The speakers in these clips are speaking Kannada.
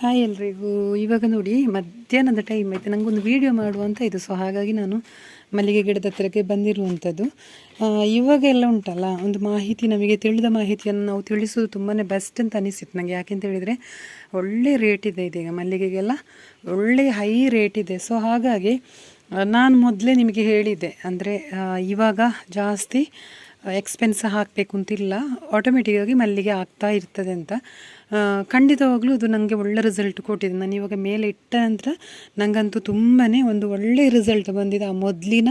ಹಾಯ್ ಎಲ್ರಿಗೂ. ಇವಾಗ ನೋಡಿ, ಮಧ್ಯಾಹ್ನದ ಟೈಮ್ ಆಯಿತು. ನನಗೊಂದು ವೀಡಿಯೋ ಮಾಡುವಂಥ ಇದು. ಸೊ ಹಾಗಾಗಿ ನಾನು ಮಲ್ಲಿಗೆ ಗಿಡದ ಹತ್ತಿರಕ್ಕೆ ಬಂದಿರುವಂಥದ್ದು ಇವಾಗೆಲ್ಲ ಉಂಟಲ್ಲ, ಒಂದು ಮಾಹಿತಿ, ನಮಗೆ ತಿಳಿದ ಮಾಹಿತಿಯನ್ನು ನಾವು ತಿಳಿಸೋದು ತುಂಬಾ ಬೆಸ್ಟ್ ಅಂತ ಅನಿಸಿತ್ತು ನನಗೆ ಯಾಕೆಂತ ಹೇಳಿದರೆ, ಒಳ್ಳೆ ರೇಟ್ ಇದೆ ಇದೀಗ ಮಲ್ಲಿಗೆಗೆಲ್ಲ. ಒಳ್ಳೆ ಹೈ ರೇಟ್ ಇದೆ. ಸೊ ಹಾಗಾಗಿ ನಾನು ಮೊದಲೇ ನಿಮಗೆ ಹೇಳಿದ್ದೆ. ಅಂದರೆ ಇವಾಗ ಜಾಸ್ತಿ ಎಕ್ಸ್ಪೆನ್ಸ್ ಹಾಕಬೇಕು ಅಂತಿಲ್ಲ. ಆಟೋಮೆಟಿಕ್ಕಾಗಿ ಮಲ್ಲಿಗೆ ಆಗ್ತಾ ಇರ್ತದೆ ಅಂತ. ಖಂಡಿತವಾಗಲೂ ಅದು ನನಗೆ ಒಳ್ಳೆ ರಿಸಲ್ಟ್ ಕೊಟ್ಟಿದೆ. ನಾನು ಇವಾಗ ಮೇಲೆ ಇಟ್ಟ ನಂತರ ನನಗಂತೂ ತುಂಬಾ ಒಂದು ಒಳ್ಳೆ ರಿಸಲ್ಟ್ ಬಂದಿದೆ. ಆ ಮೊದಲಿನ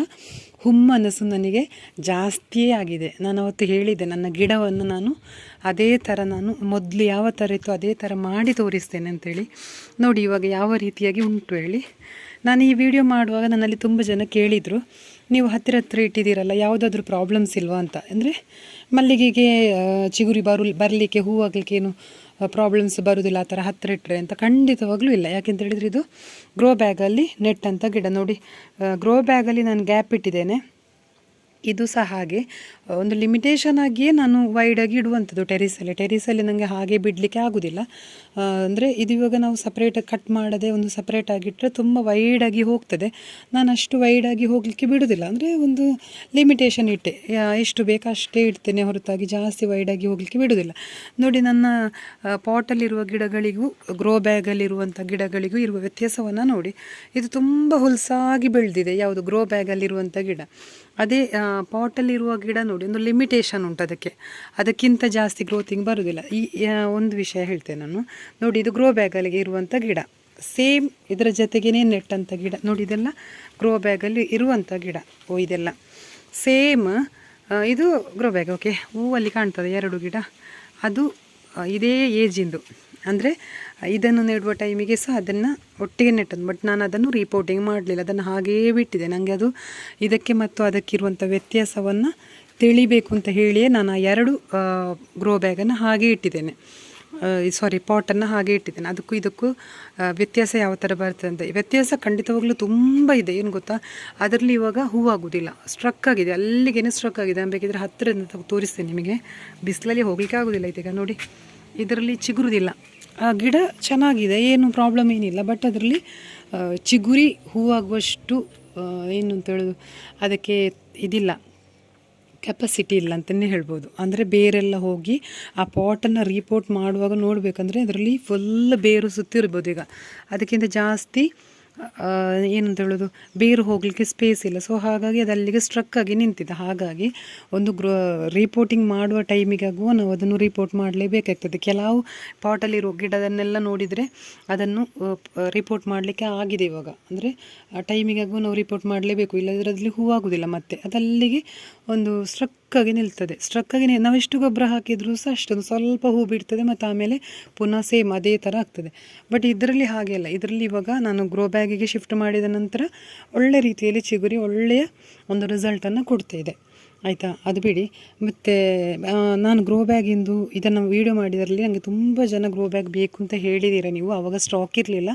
ಹುಮ್ಮನಸ್ಸು ನನಗೆ ಜಾಸ್ತಿಯೇ ಆಗಿದೆ. ನಾನು ಅವತ್ತು ಹೇಳಿದೆ ನನ್ನ ಗಿಡವನ್ನು ನಾನು ಅದೇ ಥರ ನಾನು ಮೊದಲು ಯಾವ ಥರ ಇತ್ತು ಅದೇ ಥರ ಮಾಡಿ ತೋರಿಸ್ತೇನೆ ಅಂತೇಳಿ. ನೋಡಿ ಇವಾಗ ಯಾವ ರೀತಿಯಾಗಿ ಉಂಟು ಹೇಳಿ. ನಾನು ಈ ವಿಡಿಯೋ ಮಾಡುವಾಗ ನನ್ನಲ್ಲಿ ತುಂಬ ಜನ ಕೇಳಿದರು. ನೀವು ಹತ್ತಿರ ಹತ್ತಿರ ಇಟ್ಟಿದ್ದೀರಲ್ಲ, ಯಾವುದಾದ್ರೂ ಪ್ರಾಬ್ಲಮ್ಸ್ ಇಲ್ವಾ ಅಂತ? ಅಂದರೆ ಮಲ್ಲಿಗೆಗೆ ಚಿಗುರಿ ಬರು ಬರಲಿಕ್ಕೆ ಹೂವಾಗಲಿಕ್ಕೆ ಏನು ಪ್ರಾಬ್ಲಮ್ಸ್ ಬರೋದಿಲ್ಲ, ಆ ಥರ ಹತ್ತಿರ ಇಟ್ಟರೆ ಅಂತ ಖಂಡಿತವಾಗ್ಲೂ ಇಲ್ಲ. ಯಾಕೆಂತ ಹೇಳಿದರೆ ಇದು ಗ್ರೋ ಬ್ಯಾಗಲ್ಲಿ ನೆಟ್ ಅಂತ ಗಿಡ ನೋಡಿ ಗ್ರೋ ಬ್ಯಾಗಲ್ಲಿ ನಾನು ಗ್ಯಾಪ್ ಇಟ್ಟಿದ್ದೇನೆ. ಇದು ಸಹ ಹಾಗೆ. ಒಂದು ಲಿಮಿಟೇಷನ್ ಆಗಿಯೇ ನಾನು ವೈಡಾಗಿ ಇಡುವಂಥದ್ದು ಟೆರಿಸಲ್ಲಿ ಟೆರಿಸಲ್ಲಿ ನನಗೆ ಹಾಗೆ ಬಿಡಲಿಕ್ಕೆ ಆಗೋದಿಲ್ಲ. ಅಂದರೆ ಇದು ಇವಾಗ ನಾವು ಸಪ್ರೇಟಾಗಿ ಕಟ್ ಮಾಡದೆ ಒಂದು ಸಪ್ರೇಟ್ ಆಗಿಟ್ಟರೆ ತುಂಬ ವೈಡಾಗಿ ಹೋಗ್ತದೆ. ನಾನು ಅಷ್ಟು ವೈಡಾಗಿ ಹೋಗಲಿಕ್ಕೆ ಬಿಡೋದಿಲ್ಲ. ಅಂದರೆ ಒಂದು ಲಿಮಿಟೇಷನ್ ಇಟ್ಟೆ. ಎಷ್ಟು ಬೇಕೋ ಅಷ್ಟೇ ಇಡ್ತೇನೆ ಹೊರತಾಗಿ ಜಾಸ್ತಿ ವೈಡಾಗಿ ಹೋಗಲಿಕ್ಕೆ ಬಿಡೋದಿಲ್ಲ. ನೋಡಿ ನನ್ನ ಪಾಟಲ್ಲಿರುವ ಗಿಡಗಳಿಗೂ ಗ್ರೋ ಬ್ಯಾಗಲ್ಲಿರುವಂಥ ಗಿಡಗಳಿಗೂ ಇರುವ ವ್ಯತ್ಯಾಸವನ್ನು ನೋಡಿ. ಇದು ತುಂಬ ಹುಲ್ಸಾಗಿ ಬೆಳೆದಿದೆ. ಯಾವುದು ಗ್ರೋ ಬ್ಯಾಗಲ್ಲಿರುವಂಥ ಗಿಡ. ಅದೇ ಪಾಟಲ್ಲಿರುವ ಗಿಡ ನೋಡಿ, ಒಂದು ಲಿಮಿಟೇಷನ್ ಉಂಟು ಅದಕ್ಕೆ. ಅದಕ್ಕಿಂತ ಜಾಸ್ತಿ ಗ್ರೋತಿಂಗ್ ಬರೋದಿಲ್ಲ ಈ ಒಂದು ವಿಷಯ ಹೇಳ್ತೇನೆ ನಾನು. ನೋಡಿ, ಇದು ಗ್ರೋ ಬ್ಯಾಗಲ್ಲಿಗೆ ಇರುವಂಥ ಗಿಡ. ಸೇಮ್ ಇದರ ಜೊತೆಗೇನೆ ನೆಟ್ಟಂಥ ಗಿಡ. ನೋಡಿ, ಇದೆಲ್ಲ ಗ್ರೋ ಬ್ಯಾಗಲ್ಲಿ ಇರುವಂಥ ಗಿಡ. ಓ, ಇದೆಲ್ಲ. ಸೇಮ್ ಇದು ಗ್ರೋ ಬ್ಯಾಗ್ ಓಕೆ ಹೂವಲ್ಲಿ ಕಾಣ್ತದೆ ಎರಡು ಗಿಡ. ಅದು ಇದೇ ಏಜಿಂದು ಅಂದರೆ ಇದನ್ನು ನೆಡುವ ಟೈಮಿಗೆ ಸಹ ಅದನ್ನು ಒಟ್ಟಿಗೆ ನೆಟ್ಟದ್ದು. ಬಟ್ ನಾನು ಅದನ್ನು ರಿಪೋರ್ಟಿಂಗ್ ಮಾಡಲಿಲ್ಲ. ಅದನ್ನು ಹಾಗೆಯೇ ಬಿಟ್ಟಿದೆ. ನನಗೆ ಅದು ಇದಕ್ಕೆ ಮತ್ತು ಅದಕ್ಕಿರುವಂಥ ವ್ಯತ್ಯಾಸವನ್ನು ತಿಳಿಬೇಕು ಅಂತ ಹೇಳಿಯೇ ನಾನು ಆ ಎರಡು ಗ್ರೋ ಬ್ಯಾಗನ್ನು ಹಾಗೆ ಇಟ್ಟಿದ್ದೇನೆ. ಸಾರಿ ಪಾಟನ್ನು ಹಾಗೆ ಇಟ್ಟಿದ್ದೇನೆ. ಅದಕ್ಕೂ ಇದಕ್ಕೂ ವ್ಯತ್ಯಾಸ ಯಾವ ಥರ ಬರ್ತದೆ ಅಂತ. ವ್ಯತ್ಯಾಸ ಖಂಡಿತವಾಗ್ಲೂ ತುಂಬ ಇದೆ. ಏನು ಗೊತ್ತಾ? ಅದರಲ್ಲಿ ಇವಾಗ ಹೂವಾಗೋದಿಲ್ಲ. ಸ್ಟ್ರಕ್ ಆಗಿದೆ. ಅಲ್ಲಿಗೇನೆ ಸ್ಟ್ರಕ್ ಆಗಿದೆ. ನಾನು ಬೇಕಿದ್ರೆ ಹತ್ತಿರದಿಂದ ತೋರಿಸ್ತೇನೆ ನಿಮಗೆ. ಬಿಸಿಲಲ್ಲಿ ಹೋಗಲಿಕ್ಕೆ ಆಗೋದಿಲ್ಲ ಇದೀಗ. ನೋಡಿ, ಇದರಲ್ಲಿ ಚಿಗುರುದಿಲ್ಲ. ಆ ಗಿಡ ಚೆನ್ನಾಗಿದೆ, ಏನು ಪ್ರಾಬ್ಲಮ್ ಏನಿಲ್ಲ ಬಟ್ ಅದರಲ್ಲಿ ಚಿಗುರಿ ಹೂವಾಗುವಷ್ಟು ಏನು ಅಂತ ಹೇಳೋದು, ಅದಕ್ಕೆ ಇದಿಲ್ಲ ಕೆಪಾಸಿಟಿ ಇಲ್ಲ ಅಂತಲೇ ಹೇಳ್ಬೋದು. ಅಂದರೆ ಬೇರೆಲ್ಲ ಹೋಗಿ ಆ ಪಾಟನ್ನು ರಿಪೋರ್ಟ್ ಮಾಡುವಾಗ ನೋಡಬೇಕಂದ್ರೆ ಅದರಲ್ಲಿ ಫುಲ್ ಬೇರು ಸುತ್ತಿರ್ಬೋದು ಈಗ. ಅದಕ್ಕಿಂತ ಜಾಸ್ತಿ ಏನಂತ ಹೇಳೋದು? ಬೇರು ಹೋಗಲಿಕ್ಕೆ ಸ್ಪೇಸ್ ಇಲ್ಲ. ಸೊ ಹಾಗಾಗಿ ಅದು ಅಲ್ಲಿಗೆ ಸ್ಟ್ರಕ್ ಆಗಿ ನಿಂತಿದೆ. ಹಾಗಾಗಿ ಒಂದು ಗ್ರೋ ರಿಪೋರ್ಟಿಂಗ್ ಮಾಡುವ ಟೈಮಿಗಾಗುವ ನಾವು ಅದನ್ನು ರಿಪೋರ್ಟ್ ಮಾಡಲೇಬೇಕಾಗ್ತದೆ. ಕೆಲವು ಪಾಟಲ್ಲಿರೋ ಗಿಡದನ್ನೆಲ್ಲ ನೋಡಿದರೆ ಅದನ್ನು ರಿಪೋರ್ಟ್ ಮಾಡಲಿಕ್ಕೆ ಆಗಿದೆ ಇವಾಗ. ಅಂದರೆ ಆ ಟೈಮಿಗಾಗುವ ನಾವು ರಿಪೋರ್ಟ್ ಮಾಡಲೇಬೇಕು. ಇಲ್ಲದ್ರೆ ಅದರಲ್ಲಿ ಹೂವಾಗೋದಿಲ್ಲ ಮತ್ತೆ. ಅದಲ್ಲಿಗೆ ಒಂದು ಸ್ಟ್ರಕ್ ಆಗಿ ನಿಲ್ತದೆ. ಸ್ಟ್ರಕ್ಕಾಗಿ ನಾವೆಷ್ಟು ಗೊಬ್ಬರ ಹಾಕಿದರೂ ಸಹ ಅಷ್ಟೊಂದು ಸ್ವಲ್ಪ ಹೂ ಬಿಡ್ತದೆ ಮತ್ತು ಆಮೇಲೆ ಪುನಃ ಸೇಮ್ ಅದೇ ಥರ ಆಗ್ತದೆ. ಬಟ್ ಇದರಲ್ಲಿ ಹಾಗೆ ಅಲ್ಲ. ಇದರಲ್ಲಿ ಇವಾಗ ನಾನು ಗ್ರೋ ಬ್ಯಾಗಿಗೆ ಶಿಫ್ಟ್ ಮಾಡಿದ ನಂತರ ಒಳ್ಳೆ ರೀತಿಯಲ್ಲಿ ಚಿಗುರಿ, ಒಳ್ಳೆಯ ಒಂದು ರಿಸಲ್ಟನ್ನು ಕೊಡ್ತಾ ಇದೆ. ಆಯಿತಾ? ಅದು ಬಿಡಿ. ಮತ್ತು ನಾನು ಗ್ರೋ ಬ್ಯಾಗಿಂದು ಇದನ್ನು ವೀಡಿಯೋ ಮಾಡಿದರಲ್ಲಿ ನನಗೆ ತುಂಬ ಜನ ಗ್ರೋ ಬ್ಯಾಗ್ ಬೇಕು ಅಂತ ಹೇಳಿದ್ದೀರ ನೀವು. ಆವಾಗ ಸ್ಟಾಕ್ ಇರಲಿಲ್ಲ.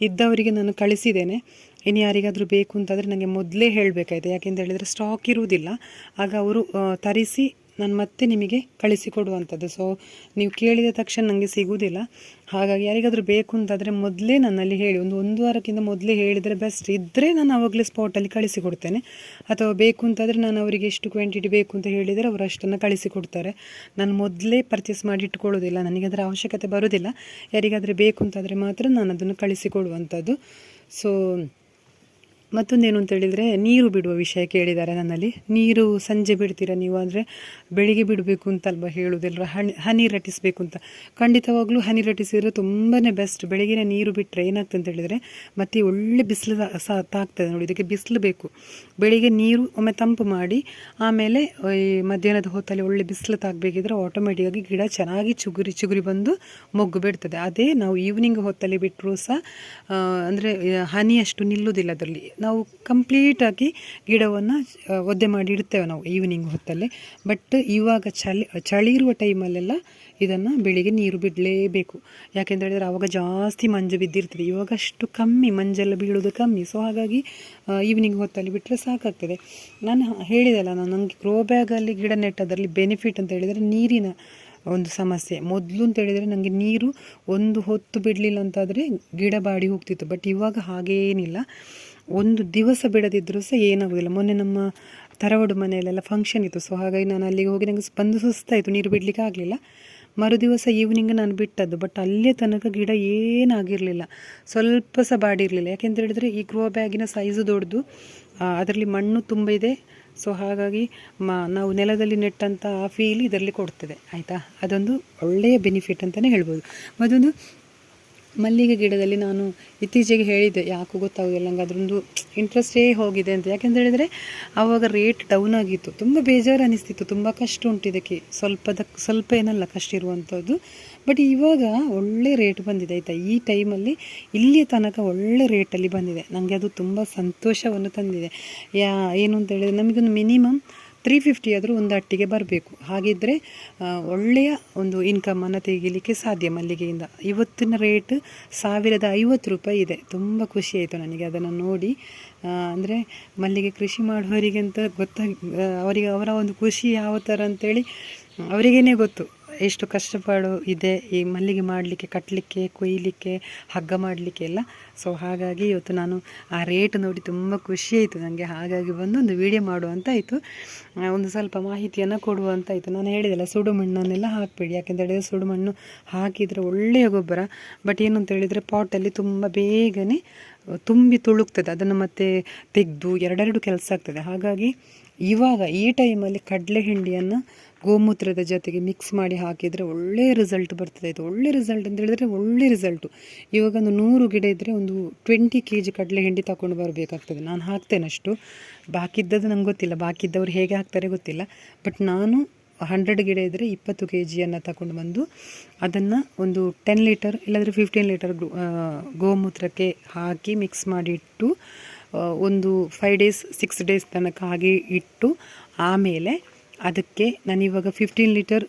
ಇದ್ದವರಿಗೆ ನಾನು ಕಳಿಸಿದ್ದೇನೆ. ಇನ್ನು ಯಾರಿಗಾದರೂ ಬೇಕು ಅಂತಂದರೆ ನನಗೆ ಮೊದಲೇ ಹೇಳಬೇಕಾಯ್ತು. ಯಾಕೆಂತ ಹೇಳಿದರೆ ಸ್ಟಾಕ್ ಇರುವುದಿಲ್ಲ. ಆಗ ಅವರು ತರಿಸಿ ನಾನು ಮತ್ತೆ ನಿಮಗೆ ಕಳಿಸಿಕೊಡುವಂಥದ್ದು ಸೊ ನೀವು ಕೇಳಿದ ತಕ್ಷಣ ನನಗೆ ಸಿಗುವುದಿಲ್ಲ. ಹಾಗಾಗಿ ಯಾರಿಗಾದರೂ ಬೇಕು ಅಂತಾದರೆ ಮೊದಲೇ ನನ್ನಲ್ಲಿ ಹೇಳಿ. ಒಂದು ಒಂದು ವಾರಕ್ಕಿಂತ ಮೊದಲೇ ಹೇಳಿದರೆ ಬೆಸ್ಟ್ ಇದ್ದರೆ ನಾನು ಆವಾಗಲೇ ಸ್ಪಾಟಲ್ಲಿ ಕಳಿಸಿಕೊಡ್ತೇನೆ. ಅಥವಾ ಬೇಕು ಅಂತಾದರೆ ನಾನು ಅವರಿಗೆ ಎಷ್ಟು ಕ್ವಾಂಟಿಟಿ ಬೇಕು ಅಂತ ಹೇಳಿದರೆ ಅವರು ಅಷ್ಟನ್ನು ಕಳಿಸಿಕೊಡ್ತಾರೆ. ನಾನು ಮೊದಲೇ ಪರ್ಚೇಸ್ ಮಾಡಿ ಇಟ್ಕೊಳ್ಳೋದಿಲ್ಲ ನನಗೆ ಅದರ ಅವಶ್ಯಕತೆ ಬರೋದಿಲ್ಲ ಯಾರಿಗಾದರೆ ಬೇಕು ಅಂತಾದರೆ ಮಾತ್ರ ನಾನು ಅದನ್ನು ಕಳಿಸಿಕೊಡುವಂಥದ್ದು ಸೊ ಮತ್ತೊಂದೇನು ಅಂತ ಹೇಳಿದರೆ, ನೀರು ಬಿಡುವ ವಿಷಯ ಕೇಳಿದ್ದಾರೆ ನನ್ನಲ್ಲಿ. ನೀರು ಸಂಜೆ ಬಿಡ್ತೀರಾ ನೀವು? ಅಂದರೆ ಬೆಳಿಗ್ಗೆ ಬಿಡಬೇಕು ಅಂತಲ್ವ ಹೇಳೋದೆಲ್ಲರ ಹನಿ ಹನಿ ರಟಿಸಬೇಕು ಅಂತ. ಖಂಡಿತವಾಗ್ಲೂ ಹನಿ ರಟಿಸಿದರೆ ತುಂಬಾ ಬೆಸ್ಟ್ ಬೆಳಗಿನ ನೀರು ಬಿಟ್ಟರೆ ಏನಾಗ್ತದೆ ಅಂತ ಹೇಳಿದರೆ, ಮತ್ತೆ ಒಳ್ಳೆ ಬಿಸಿಲು ಸಹ ತಾಗ್ತದೆ ನೋಡಿ, ಇದಕ್ಕೆ ಬಿಸಿಲು ಬೇಕು. ಬೆಳಿಗ್ಗೆ ನೀರು ಒಮ್ಮೆ ತಂಪು ಮಾಡಿ, ಆಮೇಲೆ ಈ ಮಧ್ಯಾಹ್ನದ ಹೊತ್ತಲ್ಲಿ ಒಳ್ಳೆ ಬಿಸಿಲು ತಾಗಬೇಕಿದ್ರೆ ಆಟೋಮೆಟಿಕ್ಕಾಗಿ ಗಿಡ ಚೆನ್ನಾಗಿ ಚುಗುರಿ ಚುಗುರಿ ಬಂದು ಮೊಗ್ಗು ಬಿಡ್ತದೆ. ಅದೇ ನಾವು ಈವ್ನಿಂಗ್ ಹೊತ್ತಲ್ಲಿ ಬಿಟ್ಟರೂ ಸಹ ಅಂದರೆ ಹನಿ ಅಷ್ಟು ನಿಲ್ಲುವುದಿಲ್ಲ ಅದರಲ್ಲಿ. ನಾವು ಕಂಪ್ಲೀಟಾಗಿ ಗಿಡವನ್ನು ಒದ್ದೆ ಮಾಡಿ ಇಡ್ತೇವೆ ನಾವು ಈವ್ನಿಂಗ್ ಹೊತ್ತಲ್ಲಿ. ಬಟ್ ಇವಾಗ ಚಳಿ ಚಳಿ ಇರುವ ಟೈಮಲ್ಲೆಲ್ಲ ಇದನ್ನು ಬೆಳಿಗ್ಗೆ ನೀರು ಬಿಡಲೇಬೇಕು. ಯಾಕೆಂತ ಹೇಳಿದರೆ ಆವಾಗ ಜಾಸ್ತಿ ಮಂಜು ಬಿದ್ದಿರ್ತದೆ. ಇವಾಗ ಅಷ್ಟು ಕಮ್ಮಿ, ಮಂಜೆಲ್ಲ ಬೀಳೋದು ಕಮ್ಮಿ. ಸೊ ಹಾಗಾಗಿ ಈವ್ನಿಂಗ್ ಹೊತ್ತಲ್ಲಿ ಬಿಟ್ಟರೆ ಸಾಕಾಗ್ತದೆ. ನಾನು ಹೇಳಿದಲ್ಲ, ನಾನು ನನಗೆ ಗ್ರೋ ಬ್ಯಾಗಲ್ಲಿ ಗಿಡ ನೆಟ್ಟದರಲ್ಲಿ ಬೆನಿಫಿಟ್ ಅಂತ ಹೇಳಿದರೆ ನೀರಿನ ಒಂದು ಸಮಸ್ಯೆ. ಮೊದಲು ಅಂತ ಹೇಳಿದರೆ ನನಗೆ ನೀರು ಒಂದು ಹೊತ್ತು ಬಿಡಲಿಲ್ಲ ಅಂತಾದರೆ ಗಿಡ ಬಾಡಿ ಹೋಗ್ತಿತ್ತು. ಬಟ್ ಇವಾಗ ಹಾಗೇನಿಲ್ಲ. ಒಂದು ದಿವಸ ಬಿಡದಿದ್ದರೂ ಸಹ ಏನಾಗೋದಿಲ್ಲ. ಮೊನ್ನೆ ನಮ್ಮ ತರವಡು ಮನೆಯಲ್ಲೆಲ್ಲ ಫಂಕ್ಷನ್ ಇತ್ತು. ಸೊ ಹಾಗಾಗಿ ನಾನು ಅಲ್ಲಿಗೆ ಹೋಗಿ ನನಗೆ ಬಂದು ಸುಸ್ತಾಯಿತು. ನೀರು ಬಿಡಲಿಕ್ಕೆ ಆಗಲಿಲ್ಲ. ಮರುದಿವಸ ಈವ್ನಿಂಗ್ ನಾನು ಬಿಟ್ಟದ್ದು. ಬಟ್ ಅಲ್ಲೇ ತನಕ ಗಿಡ ಏನಾಗಿರಲಿಲ್ಲ. ಸ್ವಲ್ಪ ಸಹ ಬಾಡಿರಲಿಲ್ಲ. ಯಾಕೆಂತ ಹೇಳಿದರೆ ಈ ಗ್ರೋ ಬ್ಯಾಗಿನ ಸೈಜು ದೊಡ್ಡದು. ಅದರಲ್ಲಿ ಮಣ್ಣು ತುಂಬ ಇದೆ. ಸೊ ಹಾಗಾಗಿ ಮ, ನಾವು ನೆಲದಲ್ಲಿ ನೆಟ್ಟಂಥ ಆ ಫೀಲ್ ಇದರಲ್ಲಿ ಕೊಡ್ತದೆ ಆಯಿತಾ? ಅದೊಂದು ಒಳ್ಳೆಯ ಬೆನಿಫಿಟ್ ಅಂತಲೇ ಹೇಳ್ಬೋದು. ಮತ್ತೊಂದು ಮಲ್ಲಿಗೆ ಗಿಡದಲ್ಲಿ ನಾನು ಇತ್ತೀಚೆಗೆ ಹೇಳಿದ್ದೆ, ಯಾಕೂ ಗೊತ್ತಾಗೋದಿಲ್ಲ ನಂಗೆ ಅದರೊಂದು ಇಂಟ್ರೆಸ್ಟೇ ಹೋಗಿದೆ ಅಂತ. ಯಾಕೆಂತ ಹೇಳಿದರೆ ಆವಾಗ ರೇಟ್ ಡೌನ್ ಆಗಿತ್ತು. ತುಂಬ ಬೇಜಾರು ಅನಿಸ್ತಿತ್ತು ತುಂಬ ಕಷ್ಟ ಉಂಟು ಇದಕ್ಕೆ. ಸ್ವಲ್ಪದ, ಸ್ವಲ್ಪ ಏನಲ್ಲ ಕಷ್ಟ ಇರುವಂಥದ್ದು ಬಟ್ ಇವಾಗ ಒಳ್ಳೆ ರೇಟ್ ಬಂದಿದೆ, ಆಯಿತಾ? ಈ ಟೈಮಲ್ಲಿ ಇಲ್ಲಿಯ ತನಕ ಒಳ್ಳೆ ರೇಟಲ್ಲಿ ಬಂದಿದೆ. ನನಗೆ ಅದು ತುಂಬ ಸಂತೋಷವನ್ನು ತಂದಿದೆ. ಯಾ, ಏನು ಅಂತ ಹೇಳಿದರೆ, ನಮಗೊಂದು ಮಿನಿಮಮ್ ತ್ರೀ ಫಿಫ್ಟಿ ಆದರೂ ಒಂದು ಅಟ್ಟಿಗೆ ಬರಬೇಕು. ಹಾಗಿದ್ದರೆ ಒಳ್ಳೆಯ ಒಂದು ಇನ್ಕಮನ್ನು ತೆಗಿಲಿಕ್ಕೆ ಸಾಧ್ಯ ಮಲ್ಲಿಗೆಯಿಂದ. ಇವತ್ತಿನ ರೇಟ್ ಸಾವಿರದ ಐವತ್ತು ರೂಪಾಯಿ ಇದೆ. ತುಂಬ ಖುಷಿ ಆಯಿತು ನನಗೆ ಅದನ್ನು ನೋಡಿ. ಅಂದರೆ ಮಲ್ಲಿಗೆ ಕೃಷಿ ಮಾಡುವವರಿಗೆ ಅಂತ ಗೊತ್ತಾಗಿ ಅವರಿಗೆ ಅವರ ಒಂದು ಖುಷಿ ಯಾವ ಥರ ಅಂತೇಳಿ ಅವರಿಗೇ ಗೊತ್ತು. ಎಷ್ಟು ಕಷ್ಟಪಾಡು ಇದೆ ಈ ಮಲ್ಲಿಗೆ ಮಾಡಲಿಕ್ಕೆ ಕಟ್ಟಲಿಕ್ಕೆ ಕೊಯ್ಯಲಿಕ್ಕೆ ಹಗ್ಗ ಮಾಡಲಿಕ್ಕೆ ಎಲ್ಲ. ಸೊ ಹಾಗಾಗಿ ಇವತ್ತು ನಾನು ಆ ರೇಟ್ ನೋಡಿ ತುಂಬ ಖುಷಿ ಆಯಿತು ನನಗೆ ಹಾಗಾಗಿ ಬಂದು ಒಂದು ವೀಡಿಯೋ ಮಾಡುವಂತಾಯಿತು. ಒಂದು ಸ್ವಲ್ಪ ಮಾಹಿತಿಯನ್ನು ಕೊಡುವಂತಾಯಿತು. ನಾನು ಹೇಳಿದೆಲ್ಲ ಸುಡು ಮಣ್ಣನ್ನೆಲ್ಲ ಹಾಕಬೇಡಿ. ಯಾಕೆಂದರೆ ಹೇಳಿದರೆ ಸುಡು ಮಣ್ಣು ಹಾಕಿದರೆ ಒಳ್ಳೆಯ ಗೊಬ್ಬರ. ಬಟ್ ಏನು ಅಂತ ಹೇಳಿದರೆ ಪಾಟಲ್ಲಿ ತುಂಬ ಬೇಗನೆ ತುಂಬಿ ತುಳುಕ್ತದೆ. ಅದನ್ನು ಮತ್ತೆ ತೆಗೆದು ಎರಡೆರಡು ಕೆಲಸ ಆಗ್ತದೆ. ಹಾಗಾಗಿ ಇವಾಗ ಈ ಟೈಮಲ್ಲಿ ಕಡಲೆ ಹಿಂಡಿಯನ್ನು ಗೋಮೂತ್ರದ ಜೊತೆಗೆ ಮಿಕ್ಸ್ ಮಾಡಿ ಹಾಕಿದರೆ ಒಳ್ಳೆ ರಿಸಲ್ಟ್ ಬರ್ತದೆ. ಇದು ಒಳ್ಳೆ ರಿಸಲ್ಟ್ ಅಂತ ಹೇಳಿದ್ರೆ ಒಳ್ಳೆ ರಿಸಲ್ಟು ಇವಾಗ ಒಂದು ನೂರು ಗಿಡ ಇದ್ದರೆ ಒಂದು ಟ್ವೆಂಟಿ ಕೆ ಜಿ ಕಡಲೆ ಹಿಂಡಿ ತಗೊಂಡು ಬರಬೇಕಾಗ್ತದೆ. ನಾನು ಹಾಕ್ತೇನೆ ಅಷ್ಟು. ಬಾಕಿದ್ದದ್ದು ನಂಗೆ ಗೊತ್ತಿಲ್ಲ. ಬಾಕಿದ್ದವ್ರು ಹೇಗೆ ಹಾಕ್ತಾರೆ ಗೊತ್ತಿಲ್ಲ. ಬಟ್ ನಾನು ಹಂಡ್ರೆಡ್ ಗಿಡ ಇದ್ದರೆ ಇಪ್ಪತ್ತು ಕೆ ಜಿಯನ್ನು ತಗೊಂಡು ಬಂದು ಅದನ್ನು ಒಂದು ಟೆನ್ ಲೀಟರ್ ಇಲ್ಲಾಂದರೆ ಫಿಫ್ಟೀನ್ ಲೀಟರ್ ಗೋಮೂತ್ರಕ್ಕೆ ಹಾಕಿ ಮಿಕ್ಸ್ ಮಾಡಿ ಇಟ್ಟು ಒಂದು ಫೈವ್ ಡೇಸ್ ಸಿಕ್ಸ್ ಡೇಸ್ ತನಕ ಹಾಗೆ ಇಟ್ಟು ಆಮೇಲೆ ಅದಕ್ಕೆ ನಾನಿವಾಗ ಫಿಫ್ಟೀನ್ ಲೀಟರ್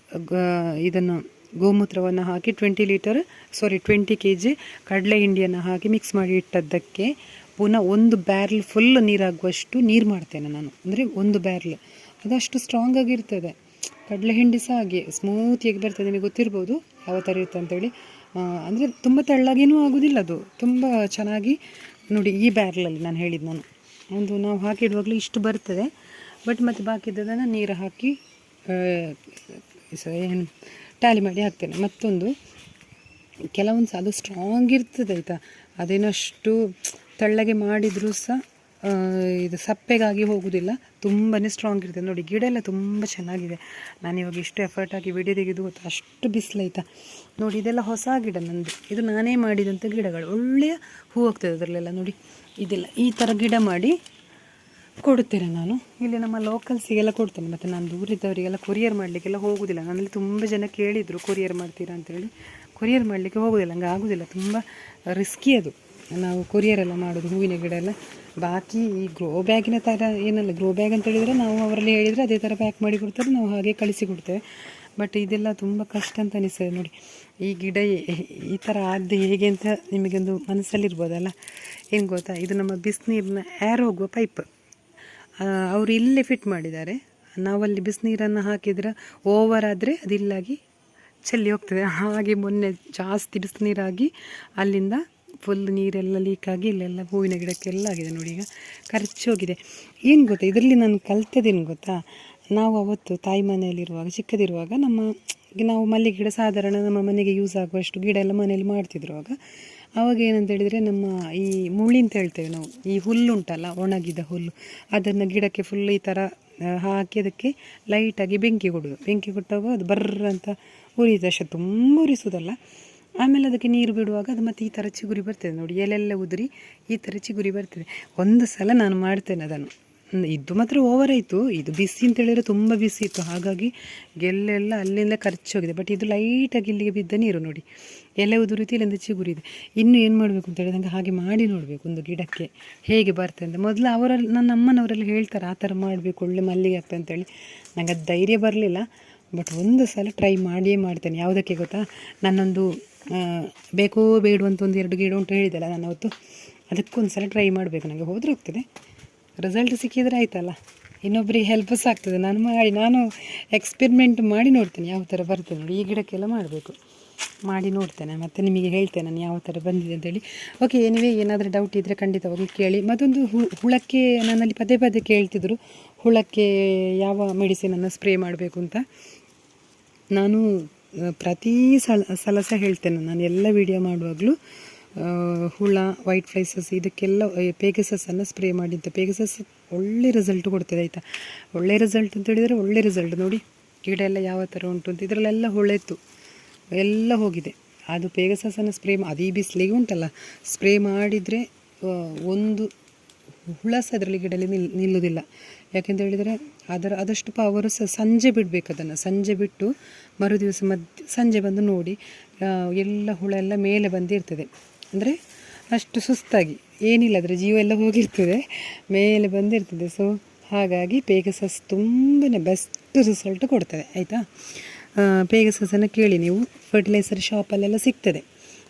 ಇದನ್ನು ಗೋಮೂತ್ರವನ್ನು ಹಾಕಿ twenty litre sorry twenty K G ಕಡಲೆ ಹಿಂಡಿಯನ್ನು ಹಾಕಿ ಮಿಕ್ಸ್ ಮಾಡಿ ಇಟ್ಟದ್ದಕ್ಕೆ ಪುನಃ ಒಂದು ಬ್ಯಾರ್ಲ್ ಫುಲ್ ನೀರಾಗುವಷ್ಟು ನೀರು ಮಾಡ್ತೇನೆ ನಾನು. ಅಂದರೆ ಒಂದು ಬ್ಯಾರ್ಲ್ ಅದಷ್ಟು ಸ್ಟ್ರಾಂಗ್ ಆಗಿರ್ತದೆ. ಕಡಲೆ ಹಿಂಡಿ ಸಹ ಹಾಗೆ ಸ್ಮೂತಿಯಾಗಿ ಬರ್ತದೆ. ನಿಮಗೆ ಗೊತ್ತಿರ್ಬೋದು ಯಾವ ಥರ ಇರುತ್ತೆ ಅಂತೇಳಿ. ಅಂದರೆ ತುಂಬ ತೆಳ್ಳಗೇನೂ ಆಗೋದಿಲ್ಲ ಅದು. ತುಂಬ ಚೆನ್ನಾಗಿ ನೋಡಿ ಈ ಬ್ಯಾರ್ಲಲ್ಲಿ ನಾನು ಹೇಳಿದ್ದು ನಾನು. ಒಂದು ನಾವು ಹಾಕಿಡುವಾಗಲೂ ಇಷ್ಟು ಬರ್ತದೆ. ಬಟ್ ಮತ್ತು ಬಾಕಿದ್ದದನ್ನು ನೀರು ಹಾಕಿ ಏನು ಟ್ಯಾಲಿ ಮಾಡಿ ಹಾಕ್ತೇನೆ. ಮತ್ತೊಂದು ಕೆಲವೊಂದು ಸಹ ಅದು ಸ್ಟ್ರಾಂಗ್ ಇರ್ತದೆ ಆಯಿತಾ? ಅದೇನಷ್ಟು ತೆಳ್ಳಗೆ ಮಾಡಿದರೂ ಸಹ ಇದು ಸಪ್ಪೆಗಾಗಿ ಹೋಗುವುದಿಲ್ಲ ತುಂಬಾ ಸ್ಟ್ರಾಂಗ್ ಇರ್ತದೆ. ನೋಡಿ, ಗಿಡ ಎಲ್ಲ ತುಂಬ ಚೆನ್ನಾಗಿದೆ. ನಾನು ಇವಾಗ ಇಷ್ಟು ಎಫರ್ಟ್ ಹಾಕಿ ವಿಡಿಯೋ ತೆಗೆದು ಗೊತ್ತಾ, ಅಷ್ಟು ಬಿಸಿಲೈತಾ ನೋಡಿ, ಇದೆಲ್ಲ ಹೊಸ ಗಿಡ ನಂದು. ಇದು ನಾನೇ ಮಾಡಿದಂಥ ಗಿಡಗಳು. ಒಳ್ಳೆಯ ಹೂ ಆಗ್ತದೆ ಅದರಲ್ಲೆಲ್ಲ ನೋಡಿ. ಇದೆಲ್ಲ ಈ ಥರ ಗಿಡ ಮಾಡಿ ಕೊಡುತ್ತೇನೆ ನಾನು. ಇಲ್ಲಿ ನಮ್ಮ ಲೋಕಲ್ಸಿಗೆಲ್ಲ ಕೊಡ್ತೇನೆ. ಮತ್ತು ನಾನು ದೂರಿದ್ದವರಿಗೆಲ್ಲ ಕೊರಿಯರ್ ಮಾಡಲಿಕ್ಕೆಲ್ಲ ಹೋಗೋದಿಲ್ಲ. ನನ್ನಲ್ಲಿ ತುಂಬ ಜನ ಕೇಳಿದರು ಕೊರಿಯರ್ ಮಾಡ್ತೀರಾ? ಅಂತೇಳಿ ಕೊರಿಯರ್ ಮಾಡಲಿಕ್ಕೆ ಹೋಗೋದಿಲ್ಲ. ಹಂಗೆ ಆಗೋದಿಲ್ಲ. ತುಂಬ ರಿಸ್ಕಿ ಅದು. ನಾವು ಕೊರಿಯರ್ ಎಲ್ಲ ಮಾಡೋದು, ಹೂವಿನ ಗಿಡ ಎಲ್ಲ. ಬಾಕಿ ಈ ಗ್ರೋ ಬ್ಯಾಗಿನ ಥರ ಏನಲ್ಲ ಗ್ರೋ ಬ್ಯಾಗ್ ಅಂತ ಹೇಳಿದರೆ ನಾವು ಅವರಲ್ಲಿ ಹೇಳಿದರೆ ಅದೇ ಥರ ಪ್ಯಾಕ್ ಮಾಡಿ ಕೊಡ್ತಾರೆ. ನಾವು ಹಾಗೆ ಕಳಿಸಿ ಕೊಡ್ತೇವೆ. ಬಟ್ ಇದೆಲ್ಲ ತುಂಬ ಕಷ್ಟ ಅಂತ ಅನಿಸ್ತದೆ ನೋಡಿ. ಈ ಗಿಡ ಈ ಥರ ಆದ್ದು ಹೇಗೆ ಅಂತ ನಿಮಗೊಂದು ಮನಸ್ಸಲ್ಲಿರ್ಬೋದಲ್ಲ? ಏನು ಗೊತ್ತಾ? ಇದು ನಮ್ಮ ಬಿಸಿನೀರಿನ ಏರ್ ಹೋಗುವ ಪೈಪ್ ಅವರು ಇಲ್ಲೇ ಫಿಟ್ ಮಾಡಿದ್ದಾರೆ. ನಾವಲ್ಲಿ ಬಿಸಿನೀರನ್ನು ಹಾಕಿದ್ರೆ ಓವರ್ ಆದರೆ ಅದಿಲ್ಲಾಗಿ ಚೆಲ್ಲಿ ಹೋಗ್ತದೆ. ಹಾಗೆ ಮೊನ್ನೆ ಜಾಸ್ತಿ ಬಿಸಿನೀರಾಗಿ ಅಲ್ಲಿಂದ ಫುಲ್ ನೀರೆಲ್ಲ ಲೀಕಾಗಿ ಇಲ್ಲೆಲ್ಲ ಹೂವಿನ ಗಿಡಕ್ಕೆಲ್ಲ ಆಗಿದೆ ನೋಡಿ ಈಗ. ಖರ್ಚು ಹೋಗಿದೆ. ಏನು ಗೊತ್ತಾ? ಇದರಲ್ಲಿ ನಾನು ಕಲ್ತದೇನು ಗೊತ್ತಾ? ನಾವು ಅವತ್ತು ತಾಯಿ ಮನೆಯಲ್ಲಿರುವಾಗ, ಚಿಕ್ಕದಿರುವಾಗ ನಮ್ಮ, ನಾವು ಮಲ್ಲಿಗೆ ಗಿಡ ಸಾಧಾರಣ ನಮ್ಮ ಮನೆಗೆ ಯೂಸ್ ಆಗುವಷ್ಟು ಗಿಡ ಎಲ್ಲ ಮನೆಯಲ್ಲಿ ಮಾಡ್ತಿದ್ರು ಆಗ. ಆವಾಗ ಏನಂತ ಹೇಳಿದರೆ ನಮ್ಮ ಈ ಮುಳ್ಳಿ ಅಂತ ಹೇಳ್ತೇವೆ ನಾವು, ಈ ಹುಲ್ಲು ಉಂಟಲ್ಲ ಒಣಗಿದ ಹುಲ್ಲು, ಅದನ್ನು ಗಿಡಕ್ಕೆ ಫುಲ್ ಈ ಥರ ಹಾಕಿ ಅದಕ್ಕೆ ಲೈಟಾಗಿ ಬೆಂಕಿ ಕೊಡೋದು. ಬೆಂಕಿ ಕೊಟ್ಟಾಗ ಅದು ಬರ್ರ ಅಂತ ಉರಿಯುತ್ತೆ ಅಷ್ಟು, ತುಂಬ ಉರಿಸೋದಲ್ಲ. ಆಮೇಲೆ ಅದಕ್ಕೆ ನೀರು ಬಿಡುವಾಗ ಅದು ಮತ್ತೆ ಈ ಥರ ಚಿಗುರಿ ಬರ್ತದೆ. ನೋಡಿ ಎಲೆಲ್ಲ ಉದುರಿ ಈ ಥರ ಚಿಗುರಿ ಬರ್ತದೆ. ಒಂದು ಸಲ ನಾನು ಮಾಡ್ತೇನೆ ಅದನ್ನು. ಇದು ಮಾತ್ರ ಓವರ್ ಆಯಿತು. ಇದು ಬಿಸಿ ಅಂತ ಹೇಳಿದರೆ ತುಂಬ ಬಿಸಿ ಇತ್ತು. ಹಾಗಾಗಿ ಗೆಲ್ಲೆಲ್ಲ ಅಲ್ಲಿಂದ ಖರ್ಚು ಹೋಗಿದೆ. ಬಟ್ ಇದು ಲೈಟಾಗಿ ಇಲ್ಲಿಗೆ ಬಿದ್ದ ನೀರು ನೋಡಿ. ಎಲೆ ರೀತಿಯಲ್ಲಿ ಒಂದು ಚಿಗುರಿದೆ ಇನ್ನು ಏನು ಮಾಡಬೇಕು ಅಂತ ಹೇಳಿದಂಗೆ ಹಾಗೆ ಮಾಡಿ ನೋಡಬೇಕು ಒಂದು ಗಿಡಕ್ಕೆ. ಹೇಗೆ ಬರ್ತದೆ ಅಂತ. ಮೊದಲು ಅವರಲ್ಲಿ, ನನ್ನ ಅಮ್ಮನವರೆಲ್ಲ ಹೇಳ್ತಾರೆ, ಆ ಥರ ಮಾಡಬೇಕು, ಒಳ್ಳೆ ಮಲ್ಲಿಗೆ ಆಗ್ತದೆ ಅಂತೇಳಿ ನನಗೆ ಅದು ಧೈರ್ಯ ಬರಲಿಲ್ಲ. ಬಟ್ ಒಂದು ಸಲ ಟ್ರೈ ಮಾಡಿಯೇ ಮಾಡ್ತೇನೆ. ಯಾವುದಕ್ಕೆ ಗೊತ್ತಾ? ನನ್ನೊಂದು ಬೇಕೋ ಬೇಡುವಂತ ಒಂದು ಎರಡು ಗಿಡ ಉಂಟು ಹೇಳಿದೆಲ್ಲ ನಾನು ಅವತ್ತು. ಅದಕ್ಕೊಂದು ಸಲ ಟ್ರೈ ಮಾಡಬೇಕು. ನನಗೆ ಹೋದರೆ ಹೋಗ್ತದೆ. ರಿಸಲ್ಟ್ ಸಿಕ್ಕಿದರೆ ಆಯ್ತಲ್ಲ. ಇನ್ನೊಬ್ಬರಿಗೆ ಹೆಲ್ಪ್ ಸಹ ಆಗ್ತದೆ. ನಾನು ಮಾಡಿ, ನಾನು ಎಕ್ಸ್ಪೆರಿಮೆಂಟ್ ಮಾಡಿ ನೋಡ್ತೇನೆ. ಯಾವ ಥರ ಬರ್ತದೆ ನೋಡಿ ಈ ಗಿಡಕ್ಕೆಲ್ಲ ಮಾಡಬೇಕು. ಮಾಡಿ ನೋಡ್ತೇನೆ, ಮತ್ತು ನಿಮಗೆ ಹೇಳ್ತೇನೆ ನಾನು ಯಾವ ಥರ ಬಂದಿದೆ ಅಂತೇಳಿ ಓಕೆ ಏನಿವೆ ಏನಾದರೂ ಡೌಟ್ ಇದ್ದರೆ ಖಂಡಿತವಾಗ್ಲೂ ಕೇಳಿ. ಮತ್ತೊಂದು ಹುಳಕ್ಕೆ ನನ್ನಲ್ಲಿ ಪದೇ ಪದೇ ಕೇಳ್ತಿದ್ರು, ಹುಳಕ್ಕೆ ಯಾವ ಮೆಡಿಸಿನನ್ನು ಸ್ಪ್ರೇ ಮಾಡಬೇಕು ಅಂತ. ನಾನು ಪ್ರತಿ ಸಲ ಸಲ ಸಹ ಹೇಳ್ತೇನೆ ನಾನು, ಎಲ್ಲ ವಿಡಿಯೋ ಮಾಡುವಾಗಲೂ ಹುಳ ವೈಟ್ ಫ್ಲೈಸಸ್ ಇದಕ್ಕೆಲ್ಲ ಪೇಗಸಸ್ಸನ್ನು ಸ್ಪ್ರೇ ಮಾಡಿದ್ದೆ ಪೇಗಸಸ್ ಒಳ್ಳೆ ರಿಸಲ್ಟ್ ಕೊಡ್ತದೆ ಆಯಿತಾ? ಒಳ್ಳೆ ರಿಸಲ್ಟ್ ಅಂತ ಹೇಳಿದರೆ ಒಳ್ಳೆ ರಿಸಲ್ಟ್ ನೋಡಿ, ಗಿಡ ಎಲ್ಲ ಯಾವ ಥರ ಉಂಟು ಅಂತ, ಇದರಲ್ಲೆಲ್ಲ ಹುಳೆತ್ತು. ಎಲ್ಲ ಹೋಗಿದೆ. ಅದು ಪೇಗಸಸನ್ನು ಸ್ಪ್ರೇ ಅದು ಬಿಸಿಲಿಗೆ ಉಂಟಲ್ಲ, ಸ್ಪ್ರೇ ಮಾಡಿದರೆ ಒಂದು ಹುಳ ಸಹ ಅದರಲ್ಲಿ ಗಿಡಲ್ಲಿ ನಿಲ್ ನಿಲ್ಲುವುದಿಲ್ಲ ಯಾಕೆಂತ ಹೇಳಿದರೆ, ಅದರ, ಆದಷ್ಟು ಪವರು ಸಹ ಸಂಜೆ ಬಿಡಬೇಕು ಅದನ್ನು. ಸಂಜೆ ಬಿಟ್ಟು ಮರು ದಿವಸ ಮಧ್ಯ, ಸಂಜೆ ಬಂದು ನೋಡಿ ಎಲ್ಲ ಹುಳ ಎಲ್ಲ ಮೇಲೆ ಬಂದಿರ್ತದೆ ಅಂದರೆ ಅಷ್ಟು ಸುಸ್ತಾಗಿ, ಏನಿಲ್ಲ ಅದರ ಜೀವ ಎಲ್ಲ ಹೋಗಿರ್ತದೆ, ಮೇಲೆ ಬಂದಿರ್ತದೆ ಸೊ ಹಾಗಾಗಿ ಪೇಗಸಸ್ ತುಂಬಾ ಬೆಸ್ಟ್ ರಿಸಲ್ಟ್ ಕೊಡ್ತದೆ, ಆಯಿತಾ? ಪೇಗಸಸನ್ನು ಕೇಳಿ ನೀವು. ಫರ್ಟಿಲೈಸರ್ ಶಾಪಲ್ಲೆಲ್ಲ ಸಿಗ್ತದೆ.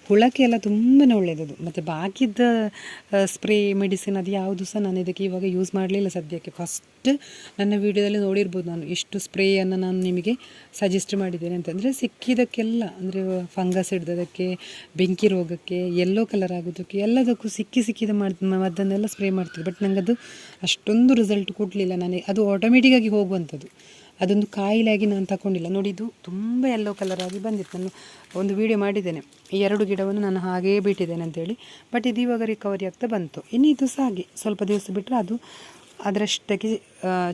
ಹುಳಕ್ಕೆ ಎಲ್ಲ ತುಂಬಾ ಒಳ್ಳೆಯದು ಮತ್ತು ಬಾಕಿದ್ದ ಸ್ಪ್ರೇ ಮೆಡಿಸಿನ್ ಅದು ಯಾವುದು ಸಹ ನಾನು ಇದಕ್ಕೆ ಇವಾಗ ಯೂಸ್ ಮಾಡಲಿಲ್ಲ ಸದ್ಯಕ್ಕೆ. ಫಸ್ಟ್ ನನ್ನ ವೀಡಿಯೋದಲ್ಲಿ ನೋಡಿರ್ಬೋದು ನಾನು ಎಷ್ಟು ಸ್ಪ್ರೇಯನ್ನು ನಾನು ನಿಮಗೆ ಸಜೆಸ್ಟ್ ಮಾಡಿದ್ದೇನೆ ಅಂತಂದರೆ ಸಿಕ್ಕಿದ್ದಕ್ಕೆಲ್ಲ, ಅಂದರೆ ಫಂಗಸ್ ಹಿಡ್ದದಕ್ಕೆ, ಬೆಂಕಿ ರೋಗಕ್ಕೆ ಎಲ್ಲೋ ಕಲರ್ ಆಗೋದಕ್ಕೆ ಎಲ್ಲದಕ್ಕೂ ಸಿಕ್ಕಿ ಸಿಕ್ಕಿದ ಮಾಡ್ ಮದ್ದನ್ನೆಲ್ಲ ಸ್ಪ್ರೇ ಮಾಡ್ತಿದ್ದೆ ಬಟ್ ನನಗದು ಅಷ್ಟೊಂದು ರಿಸಲ್ಟ್ ಕೊಡಲಿಲ್ಲ. ನನಗೆ ಅದು ಆಟೋಮೆಟಿಕ್ಕಾಗಿ ಹೋಗುವಂಥದ್ದು. ಅದೊಂದು ಕಾಯಿಲೆಯಾಗಿ ನಾನು ತಗೊಂಡಿಲ್ಲ. ನೋಡಿ, ಇದು ತುಂಬ ಎಲ್ಲೋ ಕಲರ್ ಆಗಿ ಬಂದಿತ್ತು. ನಾನು ಒಂದು ವಿಡಿಯೋ ಮಾಡಿದ್ದೇನೆ. ಈ ಎರಡು ಗಿಡವನ್ನು ನಾನು ಹಾಗೇ ಬಿಟ್ಟಿದ್ದೇನೆ ಅಂತೇಳಿ. ಬಟ್ ಇದು ಇವಾಗ ರಿಕವರಿ ಆಗ್ತಾ ಬಂತು. ಇನ್ನು ಇದು ಸಹ ಸ್ವಲ್ಪ ದಿವಸ ಬಿಟ್ಟರೆ ಅದು ಅದರಷ್ಟಕ್ಕೆ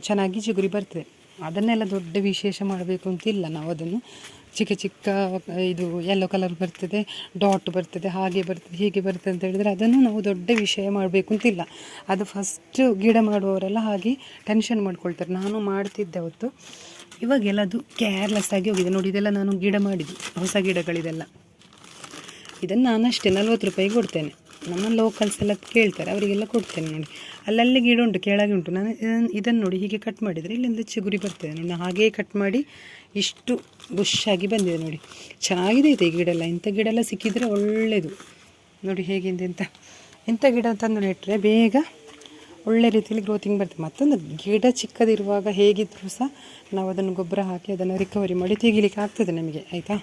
ಚೆನ್ನಾಗಿ ಚಿಗುರಿ ಬರ್ತದೆ. ಅದನ್ನೆಲ್ಲ ದೊಡ್ಡ ವಿಶೇಷ ಮಾಡಬೇಕು ಅಂತಿಲ್ಲ ನಾವು ಅದನ್ನು. ಚಿಕ್ಕ ಚಿಕ್ಕ, ಇದು ಯೆಲ್ಲೋ ಕಲರ್ ಬರ್ತದೆ ಡಾಟ್ ಬರ್ತದೆ, ಹಾಗೆ ಬರ್ತದೆ, ಹೀಗೆ ಬರ್ತದೆ ಅಂತ ಹೇಳಿದರೆ ಅದನ್ನು ನಾವು ದೊಡ್ಡ ವಿಷಯ ಮಾಡಬೇಕು ಅಂತಿಲ್ಲ. ಅದು ಫಸ್ಟು ಗಿಡ ಮಾಡುವವರೆಲ್ಲ ಹಾಗೆ ಟೆನ್ಷನ್ ಮಾಡ್ಕೊಳ್ತಾರೆ. ನಾನು ಮಾಡ್ತಿದ್ದೆ ಅವತ್ತು. ಇವಾಗೆಲ್ಲ ಅದು ಕೇರ್ಲೆಸ್ ಆಗಿ ಹೋಗಿದೆ. ನೋಡಿ, ಇದೆಲ್ಲ ನಾನು ಗಿಡ ಮಾಡಿದ್ದು, ಹೊಸ ಗಿಡಗಳಿದೆಲ್ಲ. ಇದನ್ನು ನಾನಷ್ಟೇ ನಲ್ವತ್ತು ರೂಪಾಯಿ ಕೊಡ್ತೇನೆ. ನಮ್ಮ ಲೋಕಲ್ಸ್ ಎಲ್ಲ ಕೇಳ್ತಾರೆ, ಅವರಿಗೆಲ್ಲ ಕೊಡ್ತೇನೆ ನೋಡಿ. ಅಲ್ಲಲ್ಲಿ ಗಿಡ ಉಂಟು, ಕೆಳಗೆ ಉಂಟು. ನಾನು ಇದನ್ನು ನೋಡಿ ಹೀಗೆ ಕಟ್ ಮಾಡಿದರೆ ಇಲ್ಲಿಂದ ಚಿಗುರಿ ಬರ್ತದೆ ನೋಡಿ. ನಾನು ಹಾಗೇ ಕಟ್ ಮಾಡಿ ಇಷ್ಟು ಬುಷ್ ಆಗಿ ಬಂದಿದೆ ನೋಡಿ. ಚೆನ್ನಾಗಿದೆ ಇದೆ ಗಿಡ ಎಲ್ಲ ಇಂಥ ಗಿಡ ಎಲ್ಲ ಸಿಕ್ಕಿದರೆ ಒಳ್ಳೆಯದು. ನೋಡಿ ಹೇಗಿದೆ ಅಂತ. ಇಂಥ ಗಿಡ ತಂದು ನೆಟ್ಟರೆ ಬೇಗ ಒಳ್ಳೆ ರೀತಿಯಲ್ಲಿ ಗ್ರೋತಿಂಗ್ ಬರ್ತದೆ ಮತ್ತೊಂದು ಗಿಡ ಚಿಕ್ಕದಿರುವಾಗ ಹೇಗಿದ್ದರೂ ಸಹ ನಾವು ಅದನ್ನು ಗೊಬ್ಬರ ಹಾಕಿ ಅದನ್ನು ರಿಕವರಿ ಮಾಡಿ ತೆಗಿಲಿಕ್ಕೆ ಆಗ್ತದೆ ನಮಗೆ, ಆಯಿತಾ?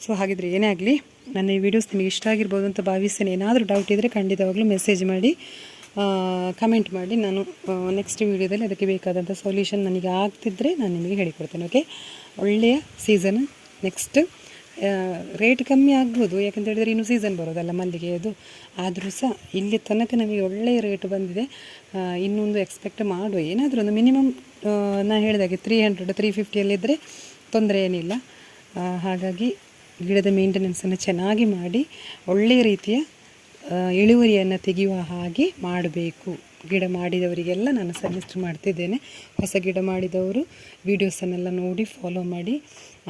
ಸೊ ಹಾಗಿದ್ರೆ ಏನೇ ಆಗಲಿ, ನನ್ನ ಈ ವಿಡಿಯೋಸ್ ನಿಮಗೆ ಇಷ್ಟ ಆಗಿರ್ಬೋದು ಅಂತ ಭಾವಿಸ್ತೇನೆ. ಏನಾದರೂ ಡೌಟ್ ಇದ್ದರೆ ಖಂಡಿತವಾಗ್ಲೂ ಮೆಸೇಜ್ ಮಾಡಿ. ಕಮೆಂಟ್ ಮಾಡಿ ನಾನು ನೆಕ್ಸ್ಟ್ ವೀಡಿಯೋದಲ್ಲಿ ಅದಕ್ಕೆ ಬೇಕಾದಂಥ ಸೊಲ್ಯೂಷನ್ ನನಗೆ ಆಗ್ತಿದ್ದರೆ ನಾನು ನಿಮಗೆ ಹೇಳಿಕೊಡ್ತೇನೆ ಓಕೆ ಒಳ್ಳೆಯ ಸೀಸನ್ ನೆಕ್ಸ್ಟ್ ರೇಟ್ ಕಮ್ಮಿ ಆಗ್ಬೋದು, ಯಾಕಂತ ಹೇಳಿದರೆ ಇನ್ನು ಸೀಸನ್ ಬರೋದಲ್ಲ ಮಲ್ಲಿಗೆ ಅದು. ಆದರೂ ಸಹ ಇಲ್ಲಿ ತನಕ ನಮಗೆ ಒಳ್ಳೆಯ ರೇಟ್ ಬಂದಿದೆ. ಇನ್ನೊಂದು ಎಕ್ಸ್ಪೆಕ್ಟ್ ಮಾಡು ಏನಾದರೂ ಒಂದು ಮಿನಿಮಮ್ ನಾನು ಹೇಳಿದಾಗೆ ತ್ರೀ ಹಂಡ್ರೆಡ್ ತ್ರೀ ಫಿಫ್ಟಿಯಲ್ಲಿದ್ದರೆ ತೊಂದರೆ ಏನಿಲ್ಲ. ಹಾಗಾಗಿ ಗಿಡದ ಮೇಂಟೆನೆನ್ಸನ್ನು ಚೆನ್ನಾಗಿ ಮಾಡಿ, ಒಳ್ಳೆಯ ರೀತಿಯ ಇಳುವರಿಯನ್ನು ತೆಗೆಯುವ ಹಾಗೆ ಮಾಡಬೇಕು. ಗಿಡ ಮಾಡಿದವರಿಗೆಲ್ಲ ನಾನು ಸಜೆಸ್ಟ್ ಮಾಡ್ತಿದ್ದೇನೆ. ಹೊಸ ಗಿಡ ಮಾಡಿದವರು ವೀಡಿಯೋಸನ್ನೆಲ್ಲ ನೋಡಿ ಫಾಲೋ ಮಾಡಿ.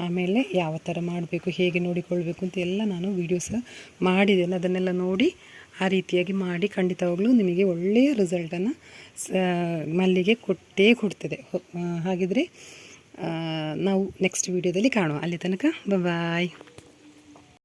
ಆಮೇಲೆ ಯಾವ ಥರ ಮಾಡಬೇಕು, ಹೇಗೆ ನೋಡಿಕೊಳ್ಬೇಕು ಅಂತ ಎಲ್ಲ ನಾನು ವೀಡಿಯೋಸ್ ಮಾಡಿದ್ದೇನೆ. ಅದನ್ನೆಲ್ಲ ನೋಡಿ ಆ ರೀತಿಯಾಗಿ ಮಾಡಿ ಖಂಡಿತವಾಗ್ಲೂ ನಿಮಗೆ ಒಳ್ಳೆಯ ರಿಸಲ್ಟನ್ನು ಮಲ್ಲಿಗೆ ಕೊಟ್ಟೇ ಕೊಡ್ತದೆ. ಹಾಗಿದ್ರೆ ನಾವು ನೆಕ್ಸ್ಟ್ ವೀಡಿಯೋದಲ್ಲಿ ಕಾಣುವ. ಅಲ್ಲಿ ತನಕ ಬಾಯ್